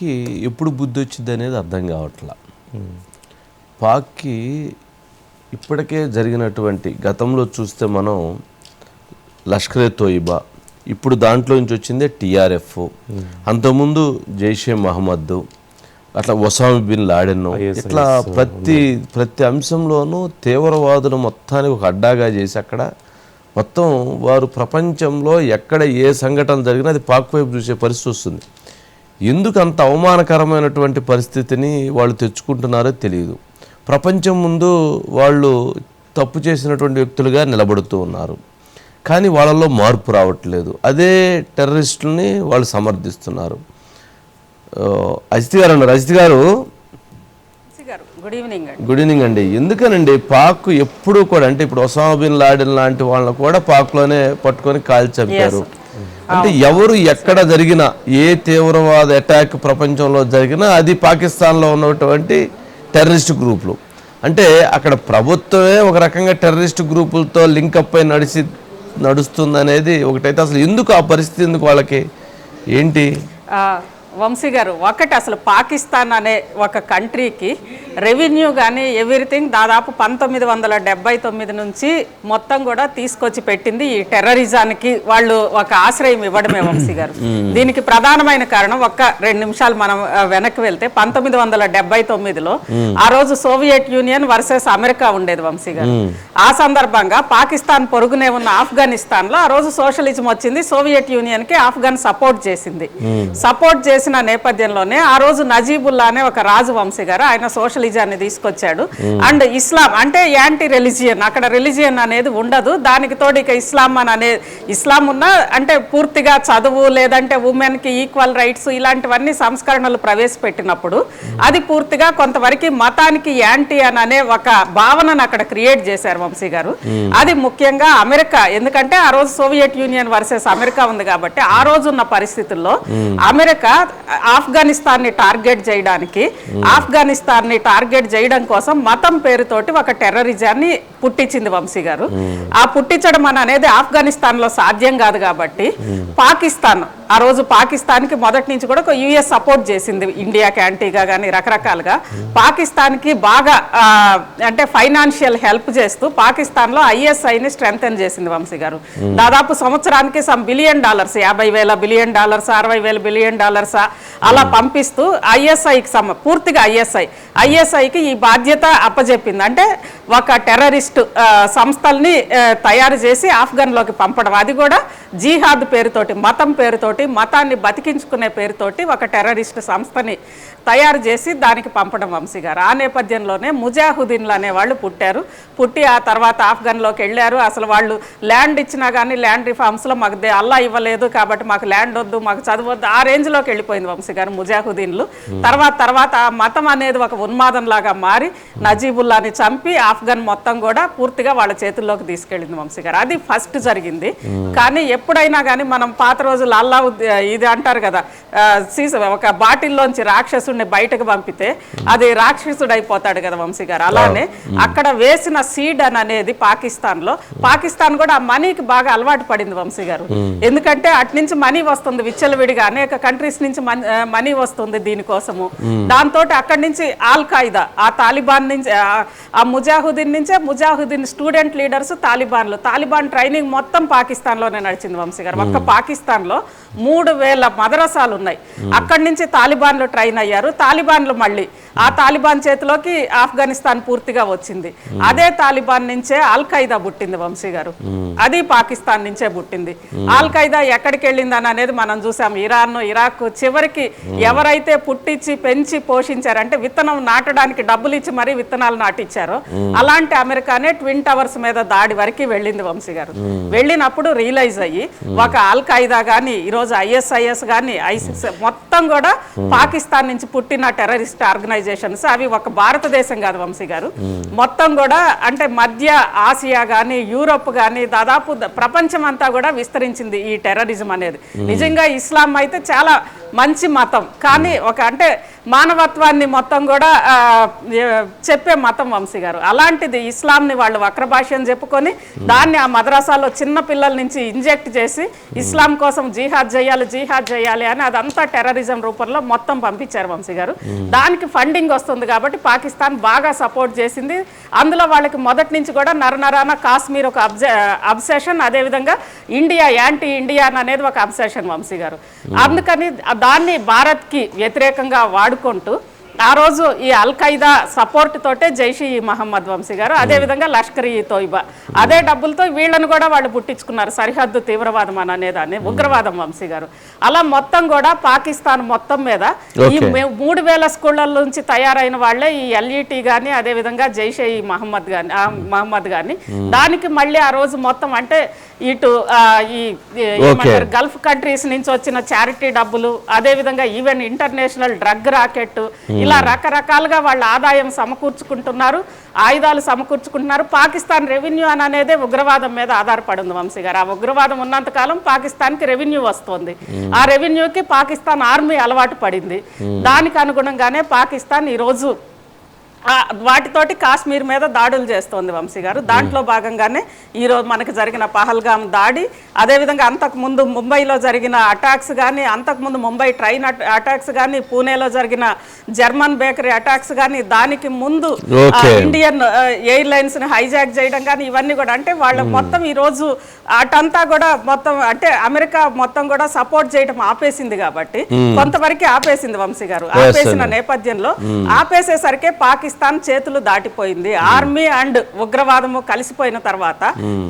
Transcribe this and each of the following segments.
పాక్కి ఎప్పుడు బుద్ధి వచ్చింది అనేది అర్థం కావట్లా. పాక్కి ఇప్పటికే జరిగినటువంటి గతంలో చూస్తే మనం లష్కరే తోయిబా ఇప్పుడు దాంట్లో నుంచి వచ్చిందే టీఆర్ఎఫ్ అంతకుముందు జైషే మహమ్మద్ అట్లా ఒసామా బిన్ లాడెన్ ఇట్లా ప్రతి ప్రతి అంశంలోనూ తీవ్రవాదులు మొత్తానికి ఒక అడ్డాగా చేసి అక్కడ మొత్తం వారు ప్రపంచంలో ఎక్కడ ఏ సంఘటన జరిగినా అది పాక్ వైపు చూసే పరిస్థితి వస్తుంది. ఎందుకు అంత అవమానకరమైనటువంటి పరిస్థితిని వాళ్ళు తెచ్చుకుంటున్నారో తెలియదు ప్రపంచం ముందు వాళ్ళు తప్పు చేసినటువంటి వ్యక్తులుగా నిలబడుతూ ఉన్నారు. కానీ వాళ్ళలో మార్పు రావట్లేదు. అదే టెర్రరిస్టులని వాళ్ళు సమర్థిస్తున్నారు. అజిత్ గారు అన్నారు అజిత్ గారు? గుడ్ ఈవినింగ్ అండి. గుడ్ ఈవినింగ్ అండి. ఎందుకనండి పాక్ ఎప్పుడూ కూడా అంటే ఇప్పుడు ఒసామా బిన్ లాడెన్ లాంటి వాళ్ళని కూడా పాక్లోనే పట్టుకొని కాల్చి చంపారు. అంటే ఎవరు ఎక్కడ జరిగినా ఏ తీవ్రవాద అటాక్ ప్రపంచంలో జరిగినా అది పాకిస్తాన్లో ఉన్నటువంటి టెర్రరిస్ట్ గ్రూపులు అంటే అక్కడ ప్రభుత్వమే ఒక రకంగా టెర్రరిస్ట్ గ్రూపులతో లింకప్ అయి నడిచి నడుస్తుందనేది ఒకటైతే అసలు ఎందుకు ఆ పరిస్థితి ఎందుకు వాళ్ళకి? ఏంటి? వంశీ గారు ఒకటి అసలు పాకిస్తాన్ అనే ఒక కంట్రీకి రెవెన్యూ కానీ ఎవ్రీథింగ్ దాదాపు పంతొమ్మిది వందల డెబ్బై తొమ్మిది నుంచి మొత్తం కూడా తీసుకొచ్చి పెట్టింది ఈ టెర్రరిజానికి వాళ్ళు ఒక ఆశ్రయం ఇవ్వడమే వంశీ గారు. దీనికి ప్రధానమైన కారణం ఒక్క రెండు నిమిషాలు మనం వెనక్కి వెళ్తే పంతొమ్మిది వందల డెబ్బై తొమ్మిదిలో ఆ రోజు సోవియట్ యూనియన్ వర్సెస్ అమెరికా ఉండేది వంశీ గారు. ఆ సందర్భంగా పాకిస్తాన్ పొరుగునే ఉన్న ఆఫ్ఘనిస్తాన్లో ఆ రోజు సోషలిజం వచ్చింది సోవియట్ యూనియన్కి ఆఫ్ఘన్ సపోర్ట్ చేసింది. సపోర్ట్ చేసిన నేపథ్యంలోనే ఆ రోజు నజీబుల్లా అనే ఒక రాజు వంశీ గారు ఆయన సోషలిజాన్ని తీసుకొచ్చాడు. అండ్ ఇస్లాం అంటే యాంటీ రిలిజియన్ అక్కడ రిలిజియన్ అనేది ఉండదు. దానికి తోడు ఇక ఇస్లాం అని అనే ఇస్లాం ఉన్న అంటే పూర్తిగా చదువు లేదంటే ఉమెన్కి ఈక్వల్ రైట్స్ ఇలాంటివన్నీ సంస్కరణలు ప్రవేశపెట్టినప్పుడు అది పూర్తిగా కొంతవరకు మతానికి యాంటీ అని అనే ఒక భావనను అక్కడ క్రియేట్ చేశారు వంశీ గారు. అది ముఖ్యంగా అమెరికా ఎందుకంటే ఆ రోజు సోవియట్ యూనియన్ వర్సెస్ అమెరికా ఉంది కాబట్టి ఆ రోజు ఉన్న పరిస్థితుల్లో అమెరికా ఆఫ్ఘనిస్తాన్ని టార్గెట్ చేయడానికి ఆఫ్ఘనిస్తాన్ని టార్గెట్ చేయడం కోసం మతం పేరుతోటి ఒక టెర్రరిజాన్ని పుట్టించింది వంశీ గారు. ఆ పుట్టించడం అనేది ఆఫ్ఘనిస్తాన్లో సాధ్యం కాదు కాబట్టి పాకిస్తాన్ ఆ రోజు పాకిస్తాన్కి మొదటి నుంచి కూడా యుఎస్ సపోర్ట్ చేసింది ఇండియాకి యాంటీగా కానీ రకరకాలుగా. పాకిస్తాన్కి బాగా అంటే ఫైనాన్షియల్ హెల్ప్ చేస్తూ పాకిస్తాన్లో ఐఎస్ఐని స్ట్రెంగ్ చేసింది వంశీ గారు. దాదాపు సంవత్సరానికి సమ్ బిలియన్ డాలర్స్ యాభై వేల బిలియన్ డాలర్స్ అరవై వేల బిలియన్ డాలర్స్ అలా పంపిస్తూ ఐఎస్ఐకి సమ పూర్తిగా ఐఎస్ఐ ఐఎస్ఐకి ఈ బాధ్యత అప్పజెప్పింది. అంటే ఒక టెర్రరిస్ట్ సంస్థల్ని తయారు చేసి ఆఫ్ఘన్లోకి పంపడం. అది కూడా జీహాద్ పేరుతోటి మతం పేరుతోటి మతాన్ని బతికించుకునే పేరుతోటి ఒక టెర్రరిస్ట్ సంస్థని తయారు చేసి దానికి పంపడం వంశీ గారు ఆ నేపథ్యంలోనే ముజాహుద్దీన్లు అనే వాళ్ళు పుట్టారు. పుట్టి ఆ తర్వాత ఆఫ్ఘన్లోకి వెళ్ళారు. అసలు వాళ్ళు ల్యాండ్ ఇచ్చినా కానీ ల్యాండ్ రిఫార్మ్స్లో మాకు దే- అల్లా ఇవ్వలేదు కాబట్టి మాకు ల్యాండ్ వద్దు మాకు చదువు వద్దు ఆ రేంజ్లోకి వెళ్ళిపోయింది వంశీ గారు ముజాహుద్దీన్లు తర్వాత తర్వాత ఆ మతం అనేది ఒక ఉన్మాదం లాగా మారి నజీబుల్లాని చంపి ఆఫ్ఘన్ మొత్తం కూడా పూర్తిగా వాళ్ళ చేతుల్లోకి తీసుకెళ్ళింది వంశీ గారు అది ఫస్ట్ జరిగింది. కానీ ఎప్పుడైనా కానీ మనం పాత రోజులు అల్లా ఇది అంటారు కదా సీస ఒక బాటిల్లోంచి రాక్షసుడిని బయటకు పంపితే అది రాక్షసుడు అయిపోతాడు కదా వంశీ గారు. అలానే అక్కడ వేసిన సీడ్ అని అనేది పాకిస్తాన్లో పాకిస్తాన్ కూడా ఆ మనీకి బాగా అలవాటు పడింది వంశీ గారు. ఎందుకంటే అటు నుంచి మనీ వస్తుంది విచ్చలవిడిగా అనేక కంట్రీస్ నుంచి మనీ వస్తుంది దీనికోసము. దాంతో అక్కడి నుంచి ఆల్ ఖాయిదా ఆ తాలిబాన్ నుంచి ఆ- ముజాహుద్దీన్ నుంచే ముజాహుద్దీన్ స్టూడెంట్ లీడర్స్ తాలిబాన్లు. తాలిబాన్ ట్రైనింగ్ మొత్తం పాకిస్తాన్లోనే నడిచింది వంశీ గారు. ఒక్క పాకిస్తాన్లో మూడు వేల మదరసాలు ఉన్నాయి. అక్కడి నుంచి తాలిబాన్లు ట్రైన్ అయ్యారు. తాలిబాన్లు మళ్ళీ. ఆ తాలిబాన్ చేతిలోకి ఆఫ్ఘనిస్తాన్ పూర్తిగా వచ్చింది. అదే తాలిబాన్ నుంచే అల్ ఖైదా పుట్టింది వంశీ గారు. అది పాకిస్తాన్ నుంచే పుట్టింది. అల్ ఖైదా ఎక్కడికి వెళ్ళిందని అనేది మనం చూసాం. ఇరాన్ ఇరాక్ చివరికి ఎవరైతే పుట్టించి పెంచి పోషించారంటే విత్తనం నాటడానికి డబ్బులు ఇచ్చి మరీ విత్తనాలు నాటిచ్చారో. అలాంటి అమెరికానే ట్విన్ టవర్స్ మీద దాడి వరకు వెళ్ళింది వంశీ గారు. వెళ్ళినప్పుడు రియలైజ్ అయ్యి ఒక అల్ ఖైదా కానీ ఈరోజు ఐఎస్ఐఎస్ కానీ ఐసిస్ మొత్తం కూడా పాకిస్తాన్ నుంచి పుట్టిన టెర్రరిస్ట్ ఆర్గనైజేషన్స్ అవి ఒక భారతదేశం కాదు వంశీ గారు. మొత్తం కూడా అంటే మధ్య ఆసియా కానీ యూరోప్ కానీ దాదాపు ప్రపంచం అంతా కూడా విస్తరించింది ఈ టెర్రరిజం అనేది. నిజంగా ఇస్లాం అయితే చాలా మంచి మతం. కానీ ఒక అంటే మానవత్వాన్ని మొత్తం కూడా చెప్పే మతం వంశీ గారు. అలాంటిది ఇస్లాంని వాళ్ళు వక్ర భాష అని చెప్పుకొని దాన్ని ఆ మద్రాసాలో చిన్న పిల్లల నుంచి ఇంజెక్ట్ చేసి ఇస్లాం కోసం జీహాద్ చేయాలి జీహాద్ చేయాలి అని అదంతా టెర్రరిజం రూపంలో మొత్తం పంపించారు వంశీ గారు. దానికి ఫండింగ్ వస్తుంది కాబట్టి పాకిస్తాన్ బాగా సపోర్ట్ చేసింది. అందులో వాళ్ళకి మొదటి నుంచి కూడా నరనరాన కాశ్మీర్ ఒక అబ్జె అబ్సెషన్ అదేవిధంగా ఇండియా యాంటీ ఇండియా అనేది ఒక అబ్సెషన్ వంశీ గారు. అందుకని దాన్ని భారత్కి వ్యతిరేకంగా con. ఆ రోజు ఈ అల్ ఖైదా సపోర్ట్ తోటే జైషీ మహమ్మద్ వంశీ గారు అదేవిధంగా లష్కర్ ఈ తోయిబా. అదే డబ్బులతో వీళ్ళని కూడా వాళ్ళు పుట్టించుకున్నారు సరిహద్దు తీవ్రవాదం అని అనేదాన్ని ఉగ్రవాదం వంశీ గారు. అలా మొత్తం కూడా పాకిస్తాన్ మొత్తం మీద ఈ మూడు వేల స్కూళ్ళ నుంచి తయారైన వాళ్ళే ఈ ఎల్ఈటి కానీ అదేవిధంగా జైషే ఈ మహమ్మద్ కానీ మహమ్మద్ కానీ దానికి మళ్ళీ ఆ రోజు మొత్తం అంటే ఇటు ఈ గల్ఫ్ కంట్రీస్ నుంచి వచ్చిన చారిటీ డబ్బులు అదేవిధంగా ఈవెన్ ఇంటర్నేషనల్ డ్రగ్ రాకెట్ ఇలా రకరకాలుగా వాళ్ళ ఆదాయం సమకూర్చుకుంటున్నారు ఆయుధాలు సమకూర్చుకుంటున్నారు. పాకిస్తాన్ రెవెన్యూ అని అనేదే ఉగ్రవాదం మీద ఆధారపడి ఉంది వంశీ గారు. ఆ ఉగ్రవాదం ఉన్నంత కాలం పాకిస్తాన్కి రెవెన్యూ వస్తుంది. ఆ రెవెన్యూకి పాకిస్తాన్ ఆర్మీ అలవాటు పడింది. దానికి అనుగుణంగానే పాకిస్తాన్ ఈరోజు వాటితోటి కాశ్మీర్ మీద దాడులు చేస్తోంది వంశీ గారు. దాంట్లో భాగంగానే ఈరోజు మనకి జరిగిన పహల్గామ్ దాడి అదేవిధంగా అంతకుముందు ముంబైలో జరిగిన అటాక్స్ కానీ అంతకుముందు ముంబై ట్రైన్ అట- అటాక్స్ కానీ పూణేలో జరిగిన జర్మన్ బేకరీ అటాక్స్ కానీ దానికి ముందు. ఇండియన్ ఎయిర్లైన్స్ని హైజాక్ చేయడం కానీ ఇవన్నీ కూడా అంటే వాళ్ళ మొత్తం ఈ రోజు అటంతా కూడా మొత్తం అంటే అమెరికా మొత్తం కూడా సపోర్ట్ చేయడం ఆపేసింది కాబట్టి కొంతవరకు ఆపేసింది వంశీ గారు. ఆపేసిన నేపథ్యంలో ఆపేసేసరికి పాకిస్తాన్ చేతులు దాటిపోయింది. ఆర్మీ అండ్ ఉగ్రవాదము కలిసిపోయిన తర్వాత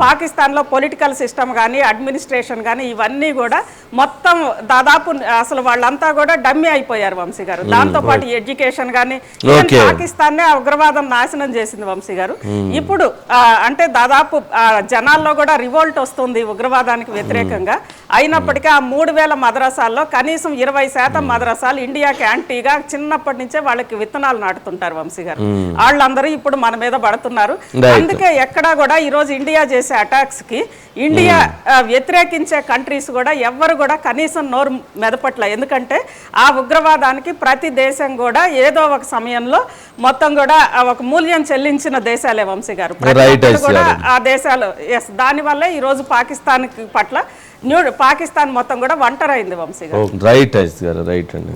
పాకిస్తాన్లో పొలిటికల్ సిస్టమ్ కానీ అడ్మినిస్ట్రేషన్ కానీ ఇవన్నీ కూడా మొత్తం దాదాపు అసలు వాళ్ళంతా కూడా డమ్మి అయిపోయారు వంశీ గారు. దాంతో పాటు ఎడ్యుకేషన్ కానీ Okay. పాకిస్తాన్ ఆ ఉగ్రవాదం నాశనం చేసింది వంశీ గారు. ఇప్పుడు అంటే దాదాపు జనాల్లో కూడా రివోల్ట్ వస్తుంది ఉగ్రవాదానికి వ్యతిరేకంగా. అయినప్పటికీ ఆ మూడు వేల మద్రసాల్లో కనీసం ఇరవై శాతం మద్రసాలు ఇండియాకి యాంటీగా చిన్నప్పటి నుంచే వాళ్ళకి విత్తనాలు నాటుతుంటారు వంశీ గారు. వాళ్ళందరూ ఇప్పుడు మన మీద పడుతున్నారు. అందుకే ఎక్కడా కూడా ఈ రోజు ఇండియా చేసే అటాక్స్కి ఇండియా వ్యతిరేకించే కంట్రీస్ కూడా ఎవ్వరు కూడా కనీసం నోరు మెదపట్ల. ఎందుకంటే ఆ ఉగ్రవాదానికి ప్రతి దేశం కూడా ఏదో ఒక సమయంలో మొత్తం కూడా ఒక మూల్యం చెల్లించిన దేశాలే వంశీ గారు. కూడా. ఆ దేశాలు ఎస్ దానివల్లే ఈ రోజు పాకిస్తాన్ పట్ల న్యూ పాకిస్తాన్ మొత్తం కూడా ఒంటరైంది వంశీ గారు. రైట్ గారు రైట్ అండి.